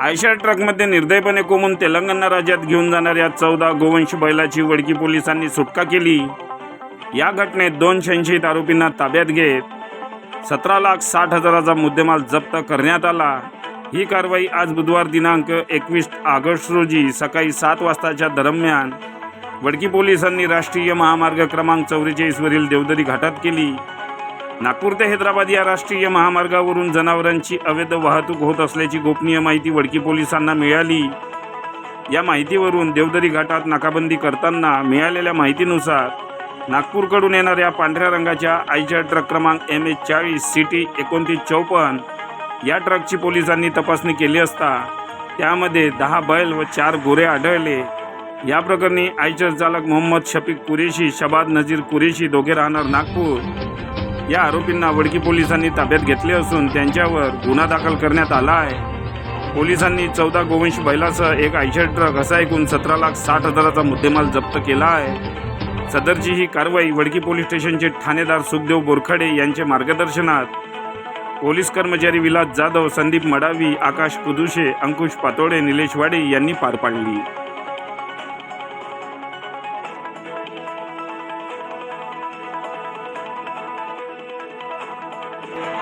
Eicher ट्रकमध्ये निर्दयपणे कोमून तेलंगणा राज्यात घेऊन जाणाऱ्या चौदा गोवंश बैलाची वडकी पोलिसांनी सुटका केली. या घटनेत दोन शंशीत आरोपींना ताब्यात घेत सतरा लाख साठ हजाराचा मुद्देमाल जप्त करण्यात आला. ही कारवाई आज बुधवार दिनांक एकवीस ऑगस्ट रोजी सकाळी सात वाजताच्या दरम्यान वडकी पोलिसांनी राष्ट्रीय महामार्ग क्रमांक चौवेचाळीसवरील देवदरी घाटात केली. नागपूर ते हैदराबाद या राष्ट्रीय महामार्गावरून जनावरांची अवैध वाहतूक होत असल्याची गोपनीय माहिती वडकी पोलिसांना मिळाली. या माहितीवरून देवदरी घाटात नाकाबंदी करताना मिळालेल्या माहितीनुसार नागपूरकडून येणाऱ्या पांढऱ्या रंगाच्या आयच्या ट्रक क्रमांक एम एच चाळीस सी टी एकोणतीस चौपन्न या ट्रकची पोलिसांनी तपासणी केली असता त्यामध्ये दहा बैल व चार गोरे आढळले. या प्रकरणी आयचर चालक मोहम्मद शफीक कुरेशी शबाद नजीर कुरेशी दोघे राहणार नागपूर. या आरोपींना वडकी पोलिसांनी ताब्यात घेतले असून त्यांच्यावर गुन्हा दाखल करण्यात आला आहे. पोलिसांनी चौदा गोवंश बैलासह एक आयशर ट्रक असा एकूण सतरा लाख साठ हजाराचा मुद्देमाल जप्त केला आहे. सदरची ही कारवाई वडकी पोलीस स्टेशनचे ठाणेदार सुखदेव बोरखडे यांच्या मार्गदर्शनात पोलीस कर्मचारी विलास जाधव संदीप मडावी आकाश कुदुशे अंकुश पातोडे निलेश वाडे यांनी पार पाडली. Bye.